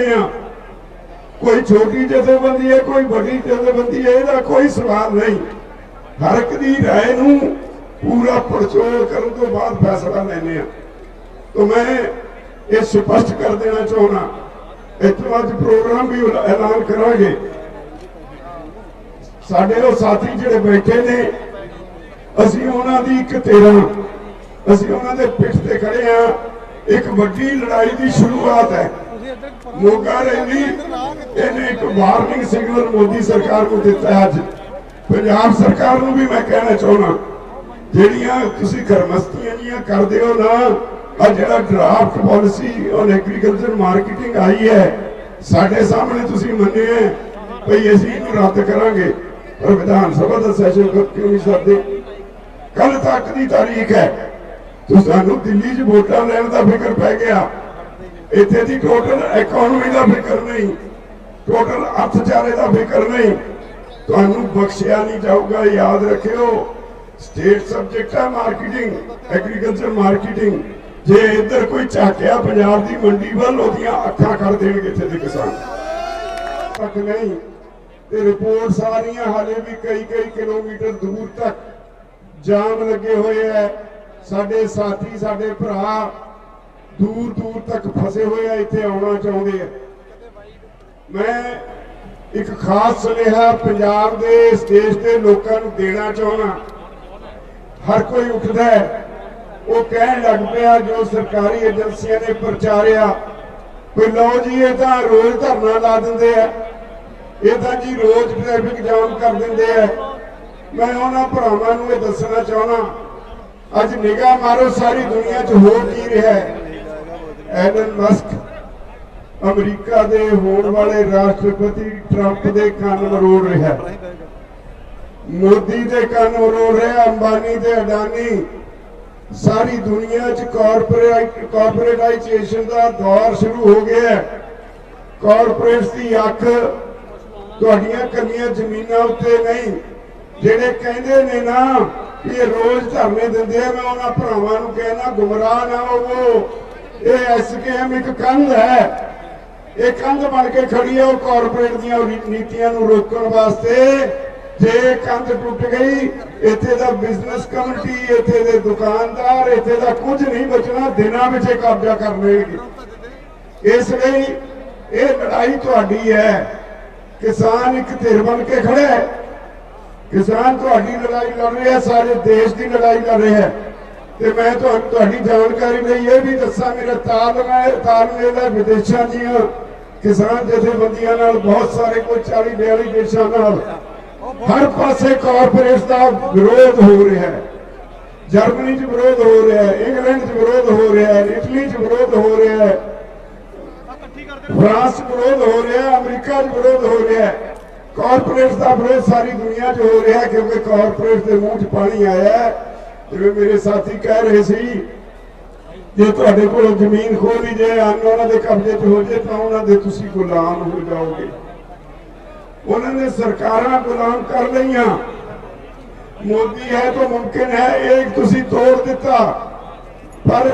ਲੈਂਦੇ ਆ ਕੋਈ ਛੋਟੀ ਜਥੇਬੰਦੀ ਹੈ ਕੋਈ ਵੱਡੀ ਜਥੇਬੰਦੀ ਹੈ ਇਹਦਾ ਕੋਈ ਸਵਾਲ ਨਹੀਂ ਹਰ ਇੱਕ ਦੀ رائے ਨੂੰ ਪੂਰਾ ਪੜਚੋਲ ਕਰਨ ਤੋਂ ਬਾਅਦ ਫੈਸਲਾ ਲੈਂਦੇ ਆ ਤਾਂ ਮੈਂ ਇਹ ਸਪਸ਼ਟ ਕਰ ਦੇਣਾ ਚਾਹੁੰਦਾ ਇੱਥੋਂ ਅੱਜ ਪ੍ਰੋਗਰਾਮ ਵੀ ਐਲਾਨ ਕਰਾਂਗੇ ਸਾਡੇ ਉਹ ਸਾਥੀ ਜਿਹੜੇ ਬੈਠੇ ਨੇ ਅਸੀਂ ਉਹਨਾਂ ਦੀ ਇੱਕ ਤੇਰਾ ਅਸੀਂ ਉਹਨਾਂ ਦੇ ਪਿੱਠ ਤੇ ਖੜੇ ਆ ਇੱਕ ਵੱਡੀ ਲੜਾਈ ਦੀ ਸ਼ੁਰੂਆਤ ਹੈ ਮੋਗਾ ਰੈਲੀ ਇਹਨੇ ਇੱਕ ਵਾਰਨਿੰਗ ਸਿਗਨਲ ਮੋਦੀ ਸਰਕਾਰ ਨੂੰ ਦਿੱਤਾ ਅੱਜ ਪੰਜਾਬ ਸਰਕਾਰ ਨੂੰ ਵੀ ਮੈਂ ਕਹਿਣਾ ਚਾਹੁੰਦਾ ਜਿਹੜੀਆਂ ਤੁਸੀਂ ਕਰਮਸਤੀਆਂ ਜੀਆਂ ਕਰਦੇ ਹੋ ਨਾ ਆ ਜਿਹੜਾ draft policy on agriculture marketing ਆਈ ਹੈ ਸਾਡੇ ਸਾਹਮਣੇ ਤੁਸੀਂ ਮੰਨੇ ਭਈ ਅਸੀਂ ਇਹਨੂੰ ਰੱਦ ਕਰਾਂਗੇ ਪਰ ਵਿਧਾਨ ਸਭਾ ਦਾ ਸੈਸ਼ਨ ਕਿਉਂ ਨਹੀਂ ਸਕਦੇ ਕੱਲ ਤੱਕ ਦੀ ਤਾਰੀਖ ਹੈ ਤੁਸੀਂ ਸਾਨੂੰ ਦਿੱਲੀ 'ਚ ਵੋਟਾਂ ਲੈਣ ਦਾ ਫਿਕਰ ਪੈ ਗਿਆ ਇੱਥੇ ਦੀ ਟੋਟਲ ਇਕਨੋਮੀ ਦਾ ਫਿਕਰ ਨਹੀਂ। ਟੋਟਲ ਅਰਥਚਾਰੇ ਦਾ ਫਿਕਰ ਨਹੀਂ। ਤੁਹਾਨੂੰ ਬਖਸ਼ਿਆ ਨਹੀਂ ਜਾਊਗਾ, ਯਾਦ ਰੱਖਿਓ। ਸਟੇਟ ਸਬਜੈਕਟ ਹੈ ਮਾਰਕੀਟਿੰਗ ਐਗਰੀਕਲਚਰ ਮਾਰਕੀਟਿੰਗ ਜੇ ਇੱਧਰ ਕੋਈ ਝਾਕਿਆ ਪੰਜਾਬ ਦੀ ਮੰਡੀ ਵੱਲ, ਉਹਦੀਆਂ ਅੱਖਾਂ ਕਰ ਦੇਣਗੇ ਇੱਥੇ ਦੇ ਕਿਸਾਨ। ਤੱਕ ਨਹੀਂ। ਤੇ ਰਿਪੋਰਟ ਸਾਰੀਆਂ ਹਾਲੇ ਵੀ ਕਈ ਕਈ ਕਿਲੋਮੀਟਰ ਦੂਰ ਤੱਕ ਜਾਮ ਲੱਗੇ ਹੋਏ ਐ ਸਾਡੇ ਸਾਥੀ, ਸਾਡੇ ਭਰਾ ਦੂਰ ਦੂਰ ਤੱਕ ਫਸੇ ਹੋਏ ਆ, ਇੱਥੇ ਆਉਣਾ ਚਾਹੁੰਦੇ ਆ। ਮੈਂ ਇੱਕ ਖਾਸ ਸੁਨੇਹਾ ਪੰਜਾਬ ਦੇ ਇਸ ਦੇਸ਼ ਦੇ ਲੋਕਾਂ ਨੂੰ ਦੇਣਾ ਚਾਹੁੰਦਾ। ਹਰ ਕੋਈ ਉੱਠਦਾ ਹੈ, ਉਹ ਕਹਿਣ ਲੱਗ ਪਿਆ ਜੋ ਸਰਕਾਰੀ ਏਜੰਸੀਆਂ ਨੇ ਪ੍ਰਚਾਰਿਆ ਕੋਈ ਲਓ ਜੀ, ਇਹ ਤਾਂ ਰੋਜ਼ ਧਰਨਾ ਲਾ ਦਿੰਦੇ ਆ। ਇਹ ਤਾਂ ਜੀ ਰੋਜ਼ ਟ੍ਰੈਫਿਕ ਜਾਮ ਕਰ ਦਿੰਦੇ ਆ। ਮੈਂ ਉਹਨਾਂ ਭਰਾਵਾਂ ਨੂੰ ਇਹ ਦੱਸਣਾ ਚਾਹੁੰਦਾ, ਅੱਜ ਨਿਗਾਹ ਮਾਰੋ, ਸਾਰੀ ਦੁਨੀਆ 'ਚ ਹੋ ਕੀ ਰਿਹਾ ਹੈ। ਐਲਨ ਮਸਕ ਅਮਰੀਕਾ ਦੇ ਹੋਣ ਵਾਲੇ ਰਾਸ਼ਟਰਪਤੀ ਟਰੰਪ ਦੇ ਕੰਨ ਮਰੋੜ ਰਿਹਾ ਮੋਦੀ ਦੇ ਕੰਨ ਮਰੋੜ ਰਿਹਾ, ਅੰਬਾਨੀ ਤੇ ਅਡਾਨੀ। ਸਾਰੀ ਦੁਨੀਆ 'ਚ ਕਾਰਪੋਰੇਟ ਕਾਰਪੋਰੇਟਾਈਜੇਸ਼ਨ ਦਾ ਦੌਰ ਸ਼ੁਰੂ ਹੋ ਗਿਆ ਹੈ। ਕਾਰਪੋਰੇਟਸ ਦੀ ਅੱਖ ਤੁਹਾਡੀਆਂ ਕੱਲੀਆਂ ਜ਼ਮੀਨਾਂ ਉੱਤੇ ਨਹੀਂ। ਜਿਹੜੇ ਕਹਿੰਦੇ ਨੇ ਨਾ ਵੀ ਇਹ ਰੋਜ਼ ਧਰਨੇ ਦਿੰਦੇ ਆ, ਮੈਂ ਉਹਨਾਂ ਭਰਾਵਾਂ ਨੂੰ ਕਹਿਣਾ, ਗੁੰਮਰਾਹ ਨਾ ਹੋਵੋ। ਇਹ ਐਸਕੇਐਮ ਇੱਕ ਕੰਧ ਹੈ। ਇਹ ਕੰਧ ਬਣ ਕੇ ਖੜੀ ਹੈ ਉਹ ਕਾਰਪੋਰੇਟ ਦੀਆਂ ਨੀਤੀਆਂ ਨੂੰ ਰੋਕਣ ਵਾਸਤੇ। ਜੇ ਕੰਧ ਟੁੱਟ ਗਈ, ਇੱਥੇ ਦਾ ਬਿਜ਼ਨਸ ਕਮਿਟੀ ਇੱਥੇ ਦੇ ਦੁਕਾਨਦਾਰ, ਇੱਥੇ ਦਾ ਕੁਝ ਨਹੀਂ ਬਚਣਾ, ਦਿਨਾਂ ਵਿੱਚ ਇਹ ਕਬਜ਼ਾ ਕਰ ਲੈਣਗੇ ਇਸ ਲਈ ਇਹ ਲੜਾਈ ਤੁਹਾਡੀ ਹੈ। ਕਿਸਾਨ ਇੱਕ ਧਿਰ ਬਣ ਕੇ ਖੜਾ ਹੈ। ਕਿਸਾਨ ਤੁਹਾਡੀ ਲੜਾਈ ਲੜ ਰਿਹਾ, ਸਾਰੇ ਦੇਸ਼ ਦੀ ਲੜਾਈ ਲੜ ਰਿਹਾ ਹੈ। ਤੇ ਮੈਂ ਤੁਹਾਨੂੰ ਤੁਹਾਡੀ ਜਾਣਕਾਰੀ ਲਈ ਇਹ ਵੀ ਦੱਸਾਂ, ਮੇਰਾ ਤਾਲਮੇਲ ਤਾਲਮੇਲ ਹੈ ਵਿਦੇਸ਼ਾਂ ਦੀਆਂ ਕਿਸਾਨ ਜਥੇਬੰਦੀਆਂ ਨਾਲ, ਬਹੁਤ ਸਾਰੇ ਕੋਈ 40 42 ਦੇਸ਼ਾਂ ਨਾਲ। ਹਰ ਪਾਸੇ ਕਾਰਪੋਰੇਟ ਦਾ ਵਿਰੋਧ ਹੋ ਰਿਹਾ ਹੈ। ਜਰਮਨੀ 'ਚ ਵਿਰੋਧ ਹੋ ਰਿਹਾ ਹੈ ਇੰਗਲੈਂਡ 'ਚ ਵਿਰੋਧ ਹੋ ਰਿਹਾ ਹੈ ਇਟਲੀ 'ਚ ਵਿਰੋਧ ਹੋ ਰਿਹਾ ਹੈ। ਫਰਾਂਸ 'ਚ ਵਿਰੋਧ ਹੋ ਰਿਹਾ ਹੈ ਅਮਰੀਕਾ 'ਚ ਵਿਰੋਧ ਹੋ ਰਿਹਾ ਹੈ। ਕਾਰਪੋਰੇਟਸ ਦਾ ਵਿਰੋਧ ਸਾਰੀ ਦੁਨੀਆ 'ਚ ਹੋ ਰਿਹਾ ਕਿਉਂਕਿ ਕਾਰਪੋਰੇਟ ਦੇ ਮੂੰਹ 'ਚ ਪਾਣੀ ਆਇਆ ਹੈ। ਜਿਵੇਂ ਮੇਰੇ ਸਾਥੀ ਕਹਿ ਰਹੇ ਸੀ, ਜੇ ਤੁਹਾਡੇ ਕੋਲ ਜ਼ਮੀਨ ਖੋਲੀ ਜੇ ਅੰਨ ਉਹਨਾਂ ਦੇ ਕਬਜ਼ੇ 'ਚ ਹੋ ਜੇ ਤਾਂ ਉਹਨਾਂ ਦੇ ਤੁਸੀਂ ਗੁਲਾਮ ਹੋ ਜਾਓਗੇ। ਉਹਨਾਂ ਨੇ ਸਰਕਾਰਾਂ ਗੁਲਾਮ ਕਰ ਲਈਆਂ। ਮੋਦੀ ਹੈ ਤਾਂ ਮੁਮਕਿਨ ਹੈ ਇਹ ਤੁਸੀਂ ਤੋੜ ਦਿੱਤਾ। ਪਰ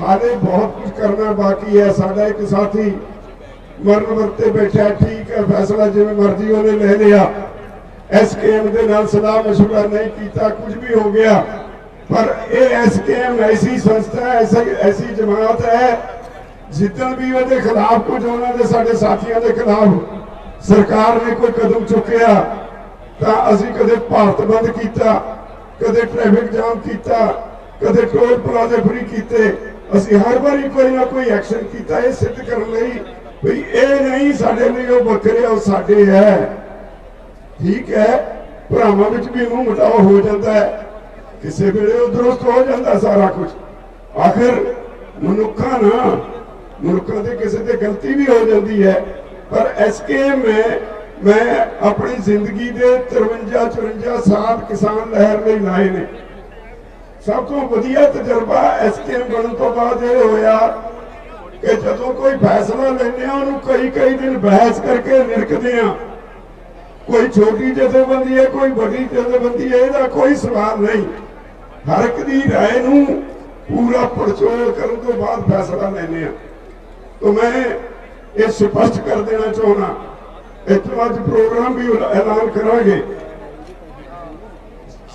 ਹਾਲੇ ਬਹੁਤ ਕੁਝ ਕਰਨਾ ਬਾਕੀ ਹੈ। ਸਾਡਾ ਇੱਕ ਸਾਥੀ ਮਰਨ ਵਰਤੇ ਬੈਠਾ ਠੀਕ ਹੈ, ਫੈਸਲਾ ਜਿਵੇਂ ਮਰਜ਼ੀ ਉਹਨੇ ਲੈ ਲਿਆ। ਐਸਕੇਐਮ ਦੇ ਨਾਲ ਸਦਾ ਮਸ਼ਵਰਾ ਨਹੀਂ ਕੀਤਾ, ਕੁਝ ਵੀ ਹੋ ਗਿਆ। ਪਰ ਇਹ ਐਸਕੇਐਮ ਐਸੀ ਸੰਸਥਾ ਹੈ, ਐਸੀ ਜਮਾਤ ਹੈ, ਜਿੱਦਣ ਵੀ ਉਹਦੇ ਖਿਲਾਫ ਕੁਝ ਉਹਨਾਂ ਦੇ ਸਾਡੇ ਸਾਥੀਆਂ ਦੇ ਖਿਲਾਫ ਸਰਕਾਰ ਨੇ ਕੋਈ ਕਦਮ ਚੁੱਕਿਆ, ਤਾਂ ਅਸੀਂ ਕਦੇ ਭਾਰਤ ਬੰਦ ਕੀਤਾ, ਕਦੇ ਟ੍ਰੈਫਿਕ ਜਾਮ ਕੀਤਾ, ਕਦੇ ਟੋਲ ਪਲਾਜ਼ੇ ਫਰੀ ਕੀਤੇ। ਅਸੀਂ ਹਰ ਵਾਰੀ ਕੋਈ ਨਾ ਕੋਈ ਐਕਸ਼ਨ ਕੀਤਾ, ਇਹ ਸਿੱਧ ਕਰਨ ਲਈ ਵੀ ਇਹ ਨਹੀਂ ਸਾਡੇ ਲਈ ਉਹ ਬੱਕਰੇ ਉਹ ਸਾਡੇ ਹੈ। ਠੀਕ ਹੈ, ਭਰਾਵਾਂ ਵਿੱਚ ਵੀ ਮੂੰਹ ਮਟਾਓ, ਹੋ ਜਾਂਦਾ ਹੈ। ਕਿਸੇ ਵੇਲੇ ਉਹ ਦਰੁਸਤ ਹੋ ਜਾਂਦਾ ਸਾਰਾ ਕੁਝ। ਆਖਿਰ ਮਨੁੱਖਾਂ ਨਾ, ਮਨੁੱਖਾਂ ਦੇ ਕਿਸੇ ਤੇ ਗਲਤੀ ਵੀ ਹੋ ਜਾਂਦੀ ਹੈ। ਪਰ ਐਸਕੇਐਮ ਹੈ ਮੈਂ ਆਪਣੀ ਜ਼ਿੰਦਗੀ ਦੇ 53 54 ਸਾਲ ਕਿਸਾਨ ਲਹਿਰ ਲਈ ਲਾਏ ਨੇ। ਸਭ ਤੋਂ ਵਧੀਆ ਤਜਰਬਾ ਐਸਕੇਐਮ ਬਣਨ ਤੋਂ ਬਾਅਦ ਇਹ ਹੋਇਆ ਕਿ ਜਦੋਂ ਕੋਈ ਫੈਸਲਾ ਲੈਂਦੇ ਆ ਉਹਨੂੰ ਕਈ ਕਈ ਦਿਨ ਬਹਿਸ ਕਰਕੇ ਨਿਰਕਦੇ ਆ ਕੋਈ ਛੋਟੀ ਜਥੇਬੰਦੀ ਹੈ ਕੋਈ ਵੱਡੀ ਜਥੇਬੰਦੀ ਹੈ ਇਹਦਾ ਕੋਈ ਸਵਾਲ ਨਹੀਂ ਹਰ ਇੱਕ ਦੀ رائے ਨੂੰ ਪੂਰਾ ਪੜਚੋਲ ਕਰਨ ਤੋਂ ਬਾਅਦ ਫੈਸਲਾ ਲੈਂਦੇ ਆ ਤਾਂ ਮੈਂ ਇਹ ਸਪਸ਼ਟ ਕਰ ਦੇਣਾ ਚਾਹੁੰਦਾ ਇੱਥੋਂ ਅੱਜ ਪ੍ਰੋਗਰਾਮ ਵੀ ਐਲਾਨ ਕਰਾਂਗੇ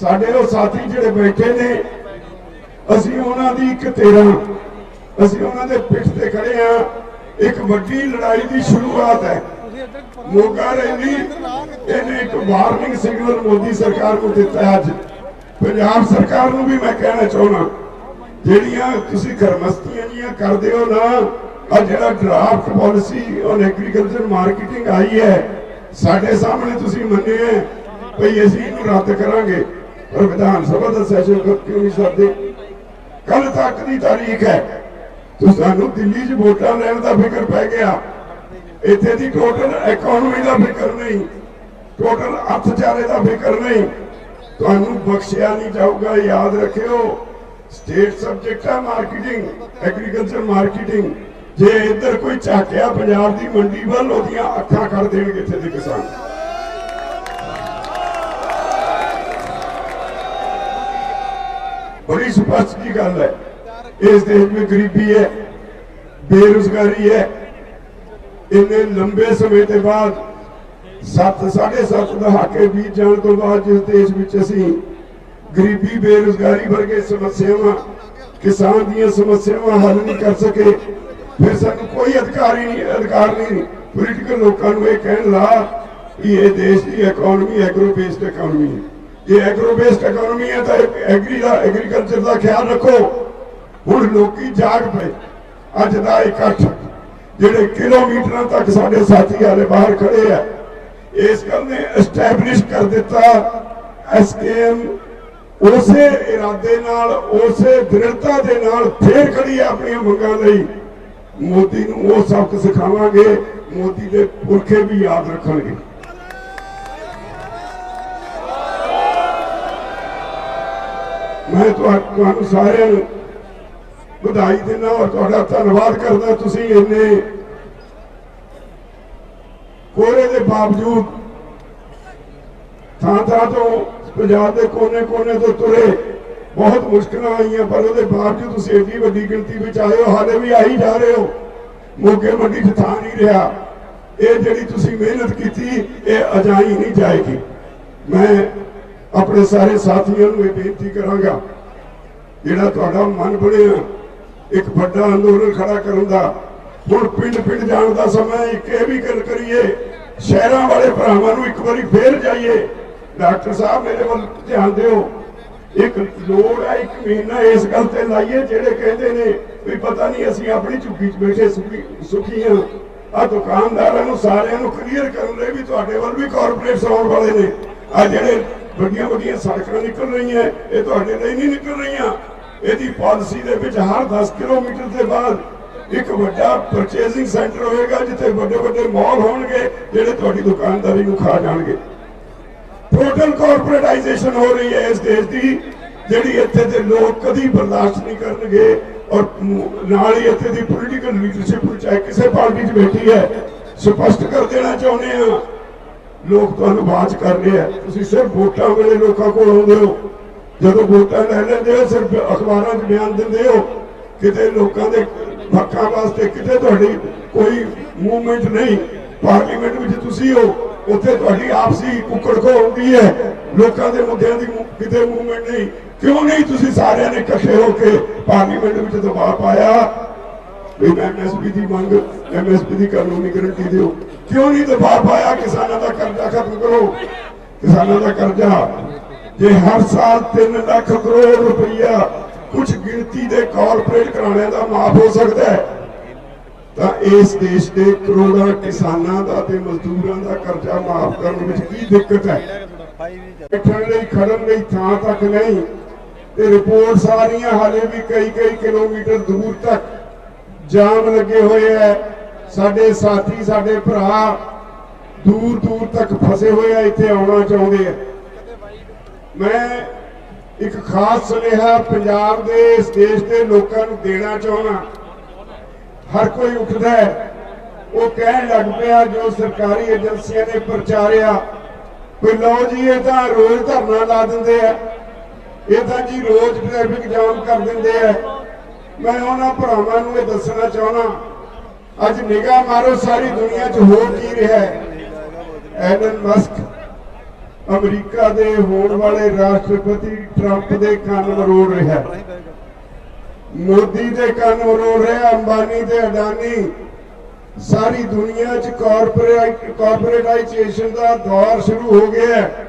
ਸਾਡੇ ਉਹ ਸਾਥੀ ਜਿਹੜੇ ਬੈਠੇ ਨੇ ਅਸੀਂ ਉਹਨਾਂ ਦੀ ਇੱਕ ਤੇਰਾ ਅਸੀਂ ਉਹਨਾਂ ਦੇ ਪਿੱਠ ਤੇ ਖੜੇ ਆ ਇੱਕ ਵੱਡੀ ਲੜਾਈ ਦੀ ਸ਼ੁਰੂਆਤ ਹੈ ਮੋਗਾ ਰੈਲੀ ਇਹਨੇ ਇੱਕ ਵਾਰਨਿੰਗ ਸਿਗਨਲ ਮੋਦੀ ਸਰਕਾਰ ਨੂੰ ਦਿੱਤਾ ਅੱਜ ਪੰਜਾਬ ਸਰਕਾਰ ਨੂੰ ਵੀ ਮੈਂ ਕਹਿਣਾ ਚਾਹੁੰਦਾ ਜਿਹੜੀਆਂ ਤੁਸੀਂ ਖਰਮਸਤੀਆਂ ਜੀਆਂ ਕਰਦੇ ਹੋ ਨਾ ਆ ਜਿਹੜਾ draft policy on agriculture marketing ਆਈ ਹੈ ਸਾਡੇ ਸਾਹਮਣੇ ਤੁਸੀਂ ਮੰਨਿਆ ਭਈ ਅਸੀਂ ਇਹਨੂੰ ਰੱਦ ਕਰਾਂਗੇ ਪਰ ਵਿਧਾਨ ਸਭਾ ਦਾ ਸੈਸ਼ਨ ਕਿਉਂ ਨਹੀਂ ਸਕਦੇ ਕੱਲ ਤੱਕ ਦੀ ਤਾਰੀਖ ਹੈ ਤੂੰ ਸਾਨੂੰ ਦਿੱਲੀ 'ਚ ਵੋਟਾਂ ਲੈਣ ਦਾ ਫਿਕਰ ਪੈ ਗਿਆ ਇੱਥੇ ਦੀ ਟੋਟਲ ਇਕਨੋਮੀ ਦਾ ਫਿਕਰ ਨਹੀਂ। ਟੋਟਲ ਅਰਥਚਾਰੇ ਦਾ ਫਿਕਰ ਨਹੀਂ। ਤੁਹਾਨੂੰ ਬਖਸ਼ਿਆ ਨਹੀਂ ਜਾਊਗਾ, ਯਾਦ ਰੱਖਿਓ। ਸਟੇਟ ਸਬਜੈਕਟ ਹੈ ਮਾਰਕੀਟਿੰਗ ਐਗਰੀਕਲਚਰ ਮਾਰਕੀਟਿੰਗ ਜੇ ਇੱਧਰ ਕੋਈ ਝਾਕਿਆ ਪੰਜਾਬ ਦੀ ਮੰਡੀ ਵੱਲ, ਉਹਦੀਆਂ ਅੱਖਾਂ ਕਰ ਦੇਣਗੇ ਇੱਥੇ ਦੇ ਕਿਸਾਨ। ਬੜੀ ਸਪਸ਼ਟ ਜੀ ਗੱਲ ਹੈ। ਇਸ ਦੇਸ਼ ਵਿੱਚ ਗਰੀਬੀ ਹੈ, ਬੇਰੁਜ਼ਗਾਰੀ ਹੈ ਇੰਨੇ ਲੰਬੇ ਸਮੇਂ ਦੇ ਬਾਅਦ 7 7.5 ਦਹਾਕੇ ਬੀਤ ਜਾਣ ਤੋਂ ਬਾਅਦ ਜਿਸ ਦੇਸ਼ ਵਿੱਚ ਅਸੀਂ ਗਰੀਬੀ, ਬੇਰੁਜ਼ਗਾਰੀ ਵਰਗੇ ਸਮੱਸਿਆਵਾਂ, ਕਿਸਾਨ ਦੀਆਂ ਸਮੱਸਿਆਵਾਂ ਹੱਲ ਨਹੀਂ ਕਰ ਸਕੇ, ਫਿਰ ਸਾਨੂੰ ਕੋਈ ਅਧਿਕਾਰ ਹੀ ਨਹੀਂ, ਅਧਿਕਾਰ ਨਹੀਂ ਪੋਲੀਟੀਕਲ ਲੋਕਾਂ ਨੂੰ ਇਹ ਕਹਿਣ ਲਾ ਕਿ ਇਹ ਦੇਸ਼ ਦੀ ਇਕਨੋਮੀ ਐਗਰੋ ਬੇਸਡ ਇਕਨੋਮੀ ਹੈ। ਇਹ ਐਗਰੋ ਬੇਸਡ ਇਕਨੋਮੀ ਹੈ ਤਾਂ ਐਗਰੀ ਦਾ ਐਗਰੀਕਲਚਰ ਦਾ ਖਿਆਲ ਰੱਖੋ। ਹੁਣ ਲੋਕੀ ਜਾਗ ਪਏ। ਅੱਜ ਦਾ ਇਕੱਠ। ਜਿਹੜੇ ਕਿਲੋਮੀਟਰਾਂ ਤੱਕ ਸਾਡੇ ਸਾਥੀ ਆਲੇ ਬਾਹਰ ਖੜੇ ਆ, ਇਸ ਗੱਲ ਨੇ ਐਸਟੈਬਲਿਸ਼ ਕਰ ਦਿੱਤਾ ਐਸਕੇਐਮ। ਉਸੇ ਇਰਾਦੇ ਨਾਲ, ਉਸੇ ਦ੍ਰਿੜਤਾ ਦੇ ਨਾਲ ਫੇਰ ਖੜੀ ਹੈ ਆਪਣੀਆਂ ਮੰਗਾਂ ਲਈ। ਮੋਦੀ ਨੂੰ ਉਹ ਸਬਕ ਸਿਖਾਵਾਂਗੇ, ਮੋਦੀ ਦੇ ਪੁਰਖੇ ਵੀ ਯਾਦ ਰੱਖਣਗੇ। ਮੈਂ ਤੁਹਾ- ਤੁਹਾਨੂੰ ਸਾਰਿਆਂ ਨੂੰ ਵਧਾਈ ਦਿੰਦਾ ਔਰ ਤੁਹਾਡਾ ਧੰਨਵਾਦ ਕਰਦਾ ਤੁਸੀਂ ਇੰਨੇ ਕੋਰੇ ਦੇ ਬਾਵਜੂਦ ਥਾਂ ਥਾਂ ਤੋਂ ਪੰਜਾਬ ਦੇ ਕੋਨੇ-ਕੋਨੇ ਤੋਂ ਤੁਰੇ। ਬਹੁਤ ਮੁਸ਼ਕਲਾਂ ਆਈਆਂ, ਪਰ ਉਹਦੇ ਬਾਵਜੂਦ ਤੁਸੀਂ ਇੰਨੀ ਵੱਡੀ ਗਿਣਤੀ ਵਿੱਚ ਆਏ ਹੋ, ਹਾਲੇ ਵੀ ਆਈ ਜਾ ਰਹੇ ਹੋ। ਮੋਗੇ ਮੰਡੀ 'ਚ ਥਾਂ ਨਹੀਂ ਰਿਹਾ। ਇਹ ਜਿਹੜੀ ਤੁਸੀਂ ਮਿਹਨਤ ਕੀਤੀ, ਇਹ ਅਜਾਈ ਨਹੀਂ ਜਾਏਗੀ। ਮੈਂ ਆਪਣੇ ਸਾਰੇ ਸਾਥੀਆਂ ਨੂੰ ਇਹ ਬੇਨਤੀ ਕਰਾਂਗਾ, ਜਿਹੜਾ ਤੁਹਾਡਾ ਮਨ ਬਣਿਆ ਇੱਕ ਵੱਡਾ ਅੰਦੋਲਨ ਖੜਾ ਕਰਨ ਦਾ। ਹੁਣ ਪਿੰਡ ਪਿੰਡ ਜਾਣ ਦਾ ਸਮਾਂ ਇੱਕ ਇਹ ਵੀ ਗੱਲ ਕਰੀਏ, ਸ਼ਹਿਰਾਂ ਵਾਲੇ ਭਰਾਵਾਂ ਨੂੰ ਇੱਕ ਵਾਰੀ ਫੇਰ ਜਾਈਏ। ਡਾਕਟਰ ਸਾਹਿਬ, ਮੇਰੇ ਵੱਲ ਧਿਆਨ ਦਿਓ। ਇੱਕ ਲੋੜ ਹੈ, ਇੱਕ ਮਹੀਨਾ ਇਸ ਗੱਲ ਤੇ ਲਾਈਏ, ਜਿਹੜੇ ਕਹਿੰਦੇ ਨੇ ਵੀ ਪਤਾ ਨਹੀਂ ਅਸੀਂ ਆਪਣੀ ਝੁੱਗੀ 'ਚ ਬੈਠੇ ਸੁਖੀ ਸੁਖੀ ਹਾਂ। ਆ ਦੁਕਾਨਦਾਰਾਂ ਨੂੰ, ਸਾਰਿਆਂ ਨੂੰ ਕਲੀਅਰ ਕਰਨ ਲਈ ਵੀ ਤੁਹਾਡੇ ਵੱਲ ਵੀ ਕਾਰਪੋਰੇਟਸ ਆਉਣ ਵਾਲੇ ਨੇ। ਆ ਜਿਹੜੇ ਵੱਡੀਆਂ ਵੱਡੀਆਂ ਸੜਕਾਂ ਨਿਕਲ ਰਹੀਆਂ, ਇਹ ਤੁਹਾਡੇ ਲਈ ਨਹੀਂ ਨਿਕਲ ਰਹੀਆਂ। ਇਹਦੀ ਪਾਲਿਸੀ ਦੇ ਵਿੱਚ ਹਰ 10 ਕਿਲੋਮੀਟਰ ਦੇ ਬਾਅਦ ਇੱਕ ਵੱਡਾ ਪਰਚੇਸਿੰਗ ਸੈਂਟਰ ਹੋਏਗਾ, ਜਿੱਥੇ ਵੱਡੇ ਵੱਡੇ ਮਾਲ ਹੋਣਗੇ, ਜਿਹੜੇ ਤੁਹਾਡੀ ਦੁਕਾਨਦਾਰੀ ਨੂੰ ਖਾ ਜਾਣਗੇ। ਟੋਟਲ ਕਾਰਪੋਰੇਟਾਈਜੇਸ਼ਨ ਹੋ ਰਹੀ ਹੈ ਇਸ ਦੇਸ਼ ਦੀ, ਜਿਹੜੀ ਇੱਥੇ ਦੇ ਲੋਕ ਕਦੀ ਬਰਦਾਸ਼ਤ ਨਹੀਂ ਕਰਨਗੇ ਔਰ ਨਾਲ ਹੀ ਇੱਥੇ ਦੀ ਪੋਲੀਟੀਕਲ ਲੀਡਰਸ਼ਿਪ ਚਾਹੇ ਕਿਸੇ ਪਾਰਟੀ 'ਚ ਬੈਠੀ ਹੈ, ਸਪਸ਼ਟ ਕਰ ਦੇਣਾ ਚਾਹੁੰਦੇ ਆ ਲੋਕ ਤੁਹਾਨੂੰ ਬਾਤ ਕਰ ਰਹੇ ਆ। ਤੁਸੀਂ ਸਿਰਫ ਵੋਟਾਂ ਵੇਲੇ ਲੋਕਾਂ ਕੋਲ ਆਉਂਦੇ ਹੋ। ਜਦੋਂ ਵੋਟਾਂ ਲੈ ਲੈਂਦੇ ਹੋ, ਸਿਰਫ ਅਖਬਾਰਾਂ 'ਚ ਬਿਆਨ ਦਿੰਦੇ ਹੋ, ਕਿਤੇ ਲੋਕਾਂ ਦੇ ਹੱਕਾਂ ਵਾਸਤੇ, ਕਿਤੇ ਤੁਹਾਡੀ ਕੋਈ ਮੂਵਮੈਂਟ ਨਹੀਂ ਪਾਰਲੀਮੈਂਟ ਵਿੱਚ ਤੁਸੀਂ ਹੋ, ਉੱਥੇ ਤੁਹਾਡੀ ਆਪਸੀ ਕੁੱਕੜ ਖੋ ਹੁੰਦੀ ਹੈ। ਲੋਕਾਂ ਦੇ ਮੁੱਦਿਆਂ ਦੀ ਕਿਤੇ ਮੂਵਮੈਂਟ ਨਹੀਂ। ਕਿਉਂ ਨਹੀਂ ਤੁਸੀਂ ਸਾਰਿਆਂ ਨੇ ਇਕੱਠੇ ਹੋ ਕੇ ਪਾਰਲੀਮੈਂਟ ਵਿੱਚ ਦਬਾਅ ਪਾਇਆ? ਵੀ ਐਮਐਸਪੀ ਦੀ ਮੰਗ ਐਮਐਸਪੀ ਦੀ ਕਾਨੂੰਨੀ ਗਰੰਟੀ ਦਿਓ। ਕਿਉਂ ਨਹੀਂ ਦਬਾਅ ਪਾਇਆ? ਕਿਸਾਨਾਂ ਦਾ ਕਰਜ਼ਾ ਖਤਮ ਕਰੋ। ਕਿਸਾਨਾਂ ਦਾ ਕਰਜ਼ਾ ਜੇ ਹਰ ਸਾਲ 3 ਲੱਖ ਕਰੋੜ ਰੁਪਈਆ ਕੁਝ ਗਿਣਤੀ ਦੇ ਕਾਰਪੋਰੇਟ ਘਰਾਣਿਆਂ ਦਾ ਮਾਫ ਹੋ ਸਕਦਾ ਹੈ, ਤਾਂ ਇਸ ਦੇਸ਼ ਦੇ ਕਰੋੜਾਂ ਕਿਸਾਨਾਂ ਦਾ ਤੇ ਮਜ਼ਦੂਰਾਂ ਦਾ ਕਰਜ਼ਾ ਮਾਫ ਕਰਨ ਵਿੱਚ ਕੀ ਦਿੱਕਤ ਹੈ? ਬੈਠਣ ਲਈ ਖੜਨ ਲਈ ਥਾਂ ਤੱਕ ਨਹੀਂ, ਤੇ ਰਿਪੋਰਟ ਸਾਰੀਆਂ ਹਾਲੇ ਵੀ ਕਈ ਕਈ ਕਿਲੋਮੀਟਰ ਦੂਰ ਤੱਕ ਜਾਮ ਲੱਗੇ ਹੋਏ ਐ ਸਾਡੇ ਸਾਥੀ, ਸਾਡੇ ਭਰਾ ਦੂਰ ਦੂਰ ਤੱਕ ਫਸੇ ਹੋਏ ਆ, ਇੱਥੇ ਆਉਣਾ ਚਾਹੁੰਦੇ ਆ। ਮੈਂ ਇੱਕ ਖਾਸ ਸੁਨੇਹਾ ਪੰਜਾਬ ਦੇ ਇਸ ਦੇਸ਼ ਦੇ ਲੋਕਾਂ ਨੂੰ ਦੇਣਾ ਚਾਹੁੰਦਾ ਹਰ ਕੋਈ ਉੱਠਦਾ ਹੈ। ਉਹ ਕਹਿਣ ਲੱਗ ਪਿਆ ਜੋ ਸਰਕਾਰੀ ਏਜੰਸੀਆਂ ਨੇ ਪ੍ਰਚਾਰਿਆ ਕੋਈ ਲਓ ਜੀ, ਇਹ ਤਾਂ ਰੋਜ਼ ਧਰਨਾ ਲਾ ਦਿੰਦੇ ਆ। ਇਹ ਤਾਂ ਜੀ ਰੋਜ਼ ਟ੍ਰੈਫਿਕ ਜਾਮ ਕਰ ਦਿੰਦੇ ਆ। ਮੈਂ ਉਹਨਾਂ ਭਰਾਵਾਂ ਨੂੰ ਇਹ ਦੱਸਣਾ ਚਾਹਣਾ ਅੱਜ ਨਿਗਾਹ ਮਾਰੋ, ਸਾਰੀ ਦੁਨੀਆ 'ਚ ਹੋ ਕੀ ਰਿਹਾ ਹੈ। ਐਲਨ ਮਸਕ ਅਮਰੀਕਾ ਦੇ ਹੋਣ ਵਾਲੇ ਰਾਸ਼ਟਰਪਤੀ ਟਰੰਪ ਦੇ ਕੰਨ ਮਰੋੜ ਰਿਹਾ ਮੋਦੀ ਦੇ ਕੰਨ ਮਰੋੜ ਰਿਹਾ, ਅੰਬਾਨੀ ਤੇ ਅਡਾਨੀ। ਸਾਰੀ ਦੁਨੀਆ 'ਚ ਕਾਰਪੋਰੇਟ ਕਾਰਪੋਰੇਟਾਈਜੇਸ਼ਨ ਦਾ ਦੌਰ ਸ਼ੁਰੂ ਹੋ ਗਿਆ ਹੈ।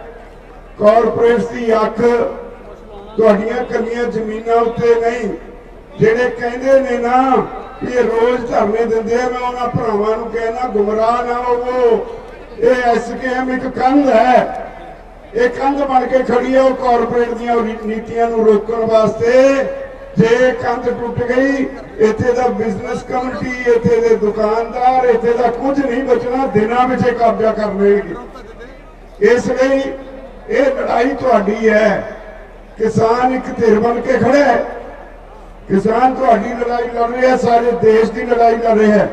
ਕਾਰਪੋਰੇਟਸ ਦੀ ਅੱਖ ਤੁਹਾਡੀਆਂ ਕੱਲੀਆਂ ਜ਼ਮੀਨਾਂ ਉੱਤੇ ਨਹੀਂ। ਜਿਹੜੇ ਕਹਿੰਦੇ ਨੇ ਨਾ ਵੀ ਇਹ ਰੋਜ਼ ਧਰਨੇ ਦਿੰਦੇ ਆ, ਮੈਂ ਉਹਨਾਂ ਭਰਾਵਾਂ ਨੂੰ ਕਹਿਣਾ, ਗੁੰਮਰਾਹ ਨਾ ਹੋਵੋ। ਇਹ ਐਸਕੇਐਮ ਇੱਕ ਕੰਧ ਹੈ। ਇਹ ਕੰਧ ਬਣ ਕੇ ਖੜੀ ਹੈ, ਉਹ ਕਾਰਪੋਰੇਟ ਦੀਆਂ ਨੀਤੀਆਂ ਨੂੰ ਰੋਕਣ ਵਾਸਤੇ। ਜੇ ਕੰਧ ਟੁੱਟ ਗਈ, ਇੱਥੇ ਦਾ ਬਿਜ਼ਨਸ ਕਮਿਟੀ ਇੱਥੇ ਦੇ ਦੁਕਾਨਦਾਰ, ਇੱਥੇ ਦਾ ਕੁਝ ਨਹੀਂ ਬਚਣਾ, ਦਿਨਾਂ ਵਿੱਚ ਇਹ ਕਬਜ਼ਾ ਕਰ ਲੈਣਗੇ ਇਸ ਲਈ ਇਹ ਲੜਾਈ ਤੁਹਾਡੀ ਹੈ। ਕਿਸਾਨ ਇੱਕ ਧਿਰ ਬਣ ਕੇ ਖੜਾ ਹੈ। ਕਿਸਾਨ ਤੁਹਾਡੀ ਲੜਾਈ ਲੜ ਰਿਹਾ, ਸਾਰੇ ਦੇਸ਼ ਦੀ ਲੜਾਈ ਲੜ ਰਿਹਾ ਹੈ।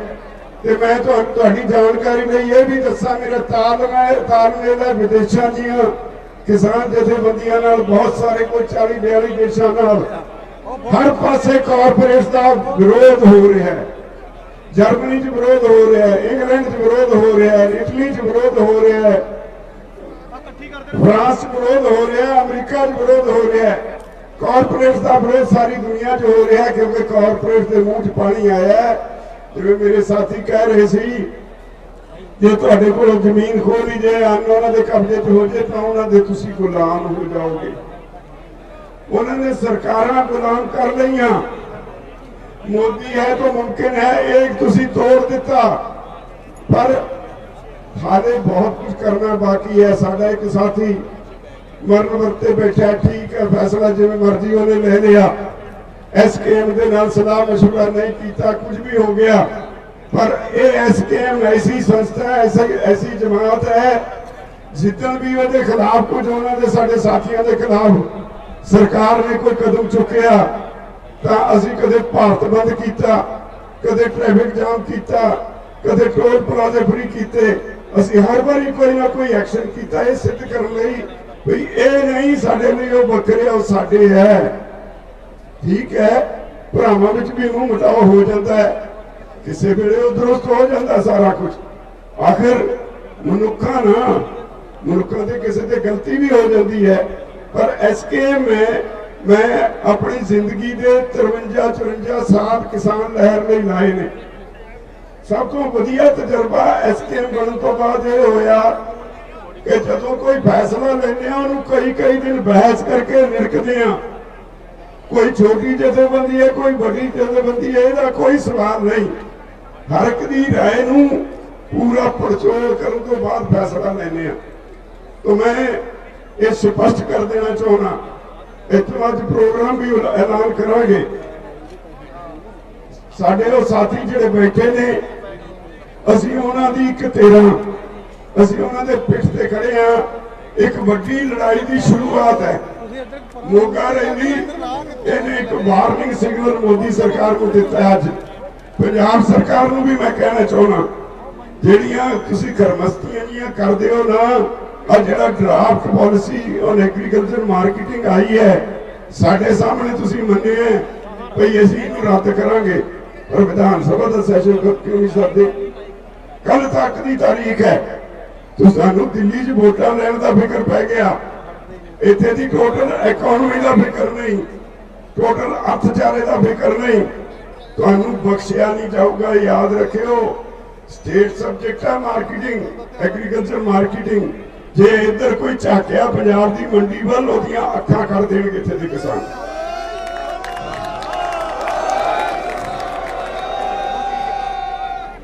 ਤੇ ਮੈਂ ਤੁਹਾਨੂੰ ਤੁਹਾਡੀ ਜਾਣਕਾਰੀ ਲਈ ਇਹ ਵੀ ਦੱਸਾਂ, ਮੇਰਾ ਤਾਲਮੇਲ ਤਾਲਮੇਲ ਹੈ ਵਿਦੇਸ਼ਾਂ ਦੀਆਂ ਕਿਸਾਨ ਜਥੇਬੰਦੀਆਂ ਨਾਲ, ਬਹੁਤ ਸਾਰੇ ਕੋਈ 40 42 ਦੇਸ਼ਾਂ ਨਾਲ। ਹਰ ਪਾਸੇ ਕਾਰਪੋਰੇਟਸ ਦਾ ਵਿਰੋਧ ਹੋ ਰਿਹਾ ਹੈ। ਜਰਮਨੀ 'ਚ ਵਿਰੋਧ ਹੋ ਰਿਹਾ ਹੈ ਇੰਗਲੈਂਡ 'ਚ ਵਿਰੋਧ ਹੋ ਰਿਹਾ ਹੈ ਇਟਲੀ 'ਚ ਵਿਰੋਧ ਹੋ ਰਿਹਾ ਹੈ। ਫਰਾਂਸ 'ਚ ਵਿਰੋਧ ਹੋ ਰਿਹਾ ਹੈ ਅਮਰੀਕਾ 'ਚ ਵਿਰੋਧ ਹੋ ਰਿਹਾ ਹੈ। ਕਾਰਪੋਰੇਟਸ ਦਾ ਵਿਰੋਧ ਸਾਰੀ ਦੁਨੀਆ 'ਚ ਹੋ ਰਿਹਾ ਕਿਉਂਕਿ ਕਾਰਪੋਰੇਟਸ ਦੇ ਮੂੰਹ 'ਚ ਪਾਣੀ ਆਇਆ ਹੈ। ਜਿਵੇਂ ਮੇਰੇ ਸਾਥੀ ਕਹਿ ਰਹੇ ਸੀ, ਜੇ ਤੁਹਾਡੇ ਕੋਲ ਜ਼ਮੀਨ ਖੋਲੀ ਜੇ ਅੰਨ ਉਹਨਾਂ ਦੇ ਕਬਜ਼ੇ 'ਚ ਹੋ ਜੇ ਤਾਂ ਉਹਨਾਂ ਦੇ ਤੁਸੀਂ ਗੁਲਾਮ ਹੋ ਜਾਓਗੇ। ਉਹਨਾਂ ਨੇ ਸਰਕਾਰਾਂ ਗੁਲਾਮ ਕਰ ਲਈਆਂ। ਮੋਦੀ ਹੈ ਤਾਂ ਮੁਮਕਿਨ ਹੈ ਇਹ ਤੁਸੀਂ ਤੋੜ ਦਿੱਤਾ। ਪਰ ਹਾਲੇ ਬਹੁਤ ਕੁਝ ਕਰਨਾ ਬਾਕੀ ਹੈ। ਸਾਡਾ ਇੱਕ ਸਾਥੀ ਮਰਨ ਵਰਤੇ ਬੈਠਾ ਠੀਕ ਹੈ, ਫੈਸਲਾ ਜਿਵੇਂ ਮਰਜ਼ੀ ਉਹਨੇ ਲੈ ਲਿਆ। ਐਸਕੇਐਮ ਦੇ ਨਾਲ ਸਦਾ ਮਸ਼ਵਰਾ ਨਹੀਂ ਕੀਤਾ, ਕੁਝ ਵੀ ਹੋ ਗਿਆ। ਪਰ ਇਹ ਐਸਕੇਐਮ ਐਸੀ ਸੰਸਥਾ ਐਸੀ ਐਸੀ ਜਮਾਤ ਹੈ, ਜਿੱਦਣ ਵੀ ਉਹਦੇ ਖਿਲਾਫ ਕੁਝ ਉਹਨਾਂ ਦੇ ਸਾਡੇ ਸਾਥੀਆਂ ਦੇ ਖਿਲਾਫ ਸਰਕਾਰ ਨੇ ਕੋਈ ਕਦਮ ਚੁੱਕਿਆ, ਤਾਂ ਅਸੀਂ ਕਦੇ ਭਾਰਤ ਬੰਦ ਕੀਤਾ, ਕਦੇ ਟ੍ਰੈਫਿਕ ਜਾਮ ਕੀਤਾ, ਕਦੇ ਟੋਲ ਪਲਾਜ਼ੇ ਫਰੀ ਕੀਤੇ। ਅਸੀਂ ਹਰ ਵਾਰੀ ਕੋਈ ਨਾ ਕੋਈ ਐਕਸ਼ਨ ਕੀਤਾ, ਇਹ ਸਿੱਧ ਕਰਨ ਲਈ ਵੀ ਇਹ ਨਹੀਂ ਸਾਡੇ ਲਈ ਉਹ ਬੱਕਰੇ ਉਹ ਸਾਡੇ ਹੈ। ਠੀਕ ਹੈ, ਭਰਾਵਾਂ ਵਿੱਚ ਵੀ ਮੂੰਹ ਮਟਾਓ, ਹੋ ਜਾਂਦਾ ਹੈ। ਕਿਸੇ ਵੇਲੇ ਉਹ ਦਰੁਸਤ ਹੋ ਜਾਂਦਾ ਸਾਰਾ ਕੁਝ। ਆਖਰ ਮਨੁੱਖਾਂ ਨਾ, ਮਨੁੱਖਾਂ ਦੇ ਕਿਸੇ ਤੇ ਗਲਤੀ ਵੀ ਹੋ ਜਾਂਦੀ ਹੈ। ਪਰ ਐਸਕੇਐਮ ਹੈ ਮੈਂ ਆਪਣੀ ਜ਼ਿੰਦਗੀ ਦੇ 53 54 ਸਾਲ ਕਿਸਾਨ ਲਹਿਰ ਲਈ ਲਾਏ ਨੇ। ਸਭ ਤੋਂ ਵਧੀਆ ਤਜਰਬਾ ਐਸਕੇਐਮ ਬਣਨ ਤੋਂ ਬਾਅਦ ਇਹ ਹੋਇਆ ਕਿ ਜਦੋਂ ਕੋਈ ਫੈਸਲਾ ਲੈਂਦੇ ਆ ਉਹਨੂੰ ਕਈ ਕਈ ਦਿਨ ਬਹਿਸ ਕਰਕੇ ਨਿਰਕਦੇ ਆ ਕੋਈ ਛੋਟੀ ਜਥੇਬੰਦੀ ਹੈ ਕੋਈ ਵੱਡੀ ਜਥੇਬੰਦੀ ਹੈ ਇਹਦਾ ਕੋਈ ਸਵਾਲ ਨਹੀਂ ਹਰ ਇੱਕ ਦੀ رائے ਨੂੰ ਪੂਰਾ ਪੜਚੋਲ ਕਰਨ ਤੋਂ ਬਾਅਦ ਫੈਸਲਾ ਲੈਂਦੇ ਆ ਤਾਂ ਮੈਂ ਇਹ ਸਪਸ਼ਟ ਕਰ ਦੇਣਾ ਚਾਹੁੰਦਾ ਇੱਥੋਂ ਅੱਜ ਪ੍ਰੋਗਰਾਮ ਵੀ ਐਲਾਨ ਕਰਾਂਗੇ ਸਾਡੇ ਉਹ ਸਾਥੀ ਜਿਹੜੇ ਬੈਠੇ ਨੇ ਅਸੀਂ ਉਹਨਾਂ ਦੀ ਇੱਕ ਤੇਰਾ ਅਸੀਂ ਉਹਨਾਂ ਦੇ ਪਿੱਠ ਤੇ ਖੜੇ ਆ ਇੱਕ ਵੱਡੀ ਲੜਾਈ ਦੀ ਸ਼ੁਰੂਆਤ ਹੈ ਮੋਗਾ ਰੈਲੀ ਇਹਨੇ ਇੱਕ ਵਾਰਨਿੰਗ ਸਿਗਨਲ ਮੋਦੀ ਸਰਕਾਰ ਨੂੰ ਦਿੱਤਾ ਹੈ ਅੱਜ। ਪੰਜਾਬ ਸਰਕਾਰ ਨੂੰ ਵੀ ਮੈਂ ਕਹਿਣਾ ਚਾਹੁੰਦਾ ਜਿਹੜੀਆਂ ਤੁਸੀਂ ਖਰਮਸਤੀਆਂ ਜੀਆਂ ਕਰਦੇ ਹੋ ਨਾ ਆ ਜਿਹੜਾ draft policy on agriculture marketing ਆਈ ਹੈ ਸਾਡੇ ਸਾਹਮਣੇ ਤੁਸੀਂ ਮੰਨੇ ਹੈ ਭਈ ਅਸੀਂ ਇਹਨੂੰ ਰੱਦ ਕਰਾਂਗੇ। ਪਰ ਵਿਧਾਨ ਸਭਾ ਦਾ ਸੈਸ਼ਨ ਕਿਉਂ ਨਹੀਂ ਸਕਦੇ ਕੱਲ ਤੱਕ ਦੀ ਤਾਰੀਖ ਹੈ। ਤੁਸੀਂ ਸਾਨੂੰ ਦਿੱਲੀ 'ਚ ਵੋਟਾਂ ਲੈਣ ਦਾ ਫਿਕਰ ਪੈ ਗਿਆ। ਇੱਥੇ ਦੀ ਟੋਟਲ ਇਕਨੋਮੀ ਦਾ ਫਿਕਰ ਨਹੀਂ। ਟੋਟਲ ਅਰਥਚਾਰੇ ਦਾ ਫਿਕਰ ਨਹੀਂ। ਤੁਹਾਨੂੰ ਬਖਸ਼ਿਆ ਨਹੀਂ ਜਾਊਗਾ, ਯਾਦ ਰੱਖਿਓ। ਸਟੇਟ ਸਬਜੈਕਟ ਹੈ ਮਾਰਕੀਟਿੰਗ ਐਗਰੀਕਲਚਰ ਮਾਰਕੀਟਿੰਗ ਜੇ ਇੱਧਰ ਕੋਈ ਝਾਕਿਆ ਪੰਜਾਬ ਦੀ ਮੰਡੀ ਵੱਲ, ਉਹਦੀਆਂ ਅੱਖਾਂ ਕਰ ਦੇਣਗੇ ਇੱਥੇ ਦੇ ਕਿਸਾਨ।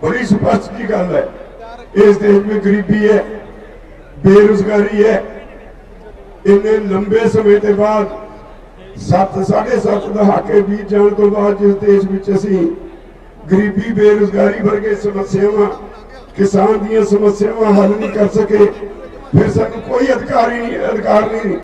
ਬੜੀ ਸਪਸ਼ਟ ਜੀ ਗੱਲ ਹੈ। ਇਸ ਦੇਸ਼ ਵਿੱਚ ਗਰੀਬੀ ਹੈ, ਬੇਰੁਜ਼ਗਾਰੀ ਹੈ ਇੰਨੇ ਲੰਬੇ ਸਮੇਂ ਦੇ ਬਾਅਦ ਸੱਤ, ਸਾਢੇ ਸੱਤ ਦਹਾਕੇ ਬੀਤ ਜਾਣ ਤੋਂ ਬਾਅਦ ਜਿਸ ਦੇਸ਼ ਵਿੱਚ ਅਸੀਂ ਗਰੀਬੀ, ਬੇਰੁਜ਼ਗਾਰੀ ਵਰਗੇ ਸਮੱਸਿਆਵਾਂ, ਕਿਸਾਨ ਦੀਆਂ ਸਮੱਸਿਆਵਾਂ ਹੱਲ ਨਹੀਂ ਕਰ ਸਕੇ, ਫਿਰ ਸਾਨੂੰ ਕੋਈ ਅਧਿਕਾਰ ਹੀ ਨਹੀਂ, ਅਧਿਕਾਰ ਨਹੀਂ।